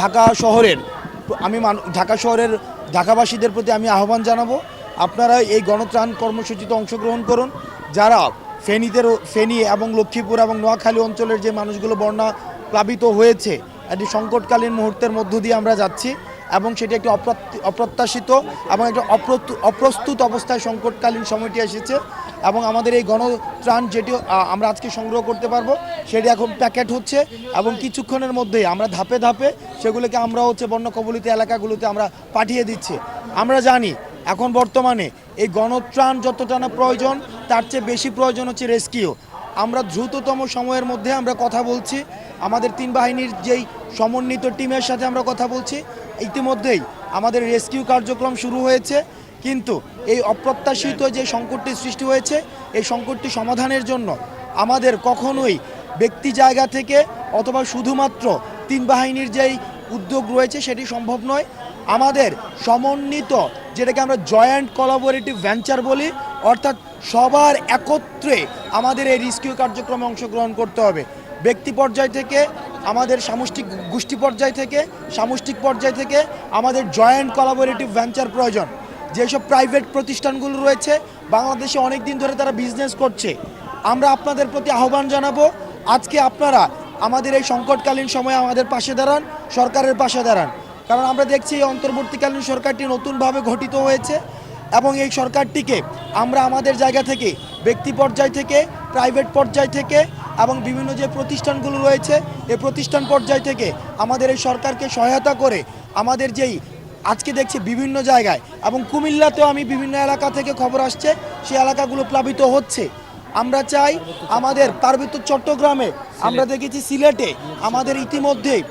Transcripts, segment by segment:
ঢাকা শহরের, আমি ঢাকা শহরের ঢাকাবাসীদের প্রতি আমি আহ্বান জানাব, আপনারা এই গণত্রাণ কর্মসূচিতে অংশগ্রহণ করুন। যারা ফেনীদের, ফেনী এবং লক্ষ্মীপুর এবং নোয়াখালী অঞ্চলের যে মানুষগুলো বন্যা প্লাবিত হয়েছে, একটি সংকটকালীন মুহূর্তের মধ্য দিয়ে আমরা যাচ্ছি। এবং সেটি একটি অপ্রত্যাশিত এবং একটা অপ্রস্তু- অপ্রস্তুত অবস্থায় সংকটকালীন সময়টি এসেছে এবং আমাদের এই গণত্রাণ যেটি আমরা আজকে সংগ্রহ করতে পারব, সেটি এখন প্যাকেট হচ্ছে এবং কিছুক্ষণের মধ্যেই আমরা ধাপে ধাপে সেগুলোকে আমরা হচ্ছে বন্য কবলিত এলাকাগুলোতে আমরা পাঠিয়ে দিচ্ছি। আমরা জানি এখন বর্তমানে এই গণত্রাণ যতটা না প্রয়োজন, তার চেয়ে বেশি প্রয়োজন হচ্ছে রেস্কিউ। আমরা দ্রুততম সময়ের মধ্যে আমরা কথা বলছি। আমাদের তিন বাহিনীর যেই সমন্বিত টিমের সাথে আমরা কথা বলছি ইতিমধ্যেই আমাদের রেস্কিউ কার্যক্রম শুরু হয়েছে, কিন্তু এই অপ্রত্যাশিত যে সংকটটি সৃষ্টি হয়েছে, এই সংকটটি সমাধানের জন্য আমাদের কখনোই ব্যক্তি জায়গা থেকে অথবা শুধুমাত্র তিন বাহিনীর যেই উদ্যোগ রয়েছে সেটি সম্ভব নয়। আমাদের সমন্বিত যেটাকে আমরা জয়েন্ট কোলাবোরেটিভ ভেঞ্চার বলি, অর্থাৎ সবার একত্রে আমাদের এই রেস্কিউ কার্যক্রমে অংশগ্রহণ করতে হবে। ব্যক্তি পর্যায় থেকে আমাদের সামষ্টিক গোষ্ঠী পর্যায় থেকে, সামষ্টিক পর্যায় থেকে আমাদের জয়েন্ট কোলাবোরেটিভ ভেঞ্চার প্রয়োজন। যেসব প্রাইভেট প্রতিষ্ঠানগুলো রয়েছে, বাংলাদেশে অনেক দিন ধরে তারা বিজনেস করছে। আমরা আপনাদের প্রতি আহ্বান জানাব, আজকে আপনারা আমাদের এই সংকটকালীন সময়ে আমাদের পাশে দাঁড়ান, সরকারের পাশে দাঁড়ান। কারণ আমরা দেখছি এই অন্তর্বর্তীকালীন সরকারটি নতুনভাবে গঠিত হয়েছে এবং এই সরকারটিকে আমরা আমাদের জায়গা থেকে, ব্যক্তি পর্যায় থেকে প্রাইভেট পর্যায় থেকে এবং বিভিন্ন যে প্রতিষ্ঠানগুলো রয়েছে এই প্রতিষ্ঠান পর্যায় থেকে আমাদের এই সরকারকে সহায়তা করে আমাদের যেই আজকে দেখছি বিভিন্ন জায়গায় এবং কুমিল্লাতেও আমি বিভিন্ন এলাকা থেকে খবর আসছে সেই এলাকাগুলো প্লাবিত হচ্ছে। আমরা চাই আমাদের পার্বত্য চট্টগ্রামে আমরা দেখেছি সিলেটে আমাদের ইতিমধ্যেই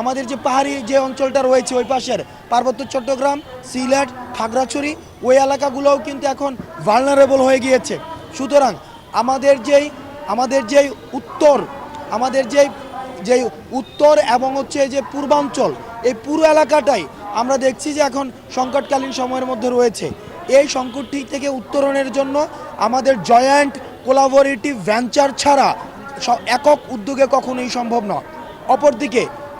আমাদের যে পাহাড়ি যে অঞ্চলটা রয়েছে ওই পাশের পার্বত্য চট্টগ্রাম সিলেট খাগড়াছড়ি ওই এলাকাগুলোও কিন্তু এখন ভালনারেবল হয়ে গিয়েছে। সুতরাং আমাদের যেই আমাদের যেই উত্তর, আমাদের যেই যে উত্তর এবং হচ্ছে যে পূর্বাঞ্চল, এই পুরো এলাকাটাই আমরা দেখছি যে এখন সংকটকালীন সময়ের মধ্যে রয়েছে। এই সংকটটি থেকে উত্তরণের জন্য আমাদের জয়েন্ট কোলাবোরেটিভ ভেঞ্চার ছাড়া একক উদ্যোগে কখনোই সম্ভব নয়। অপরদিকে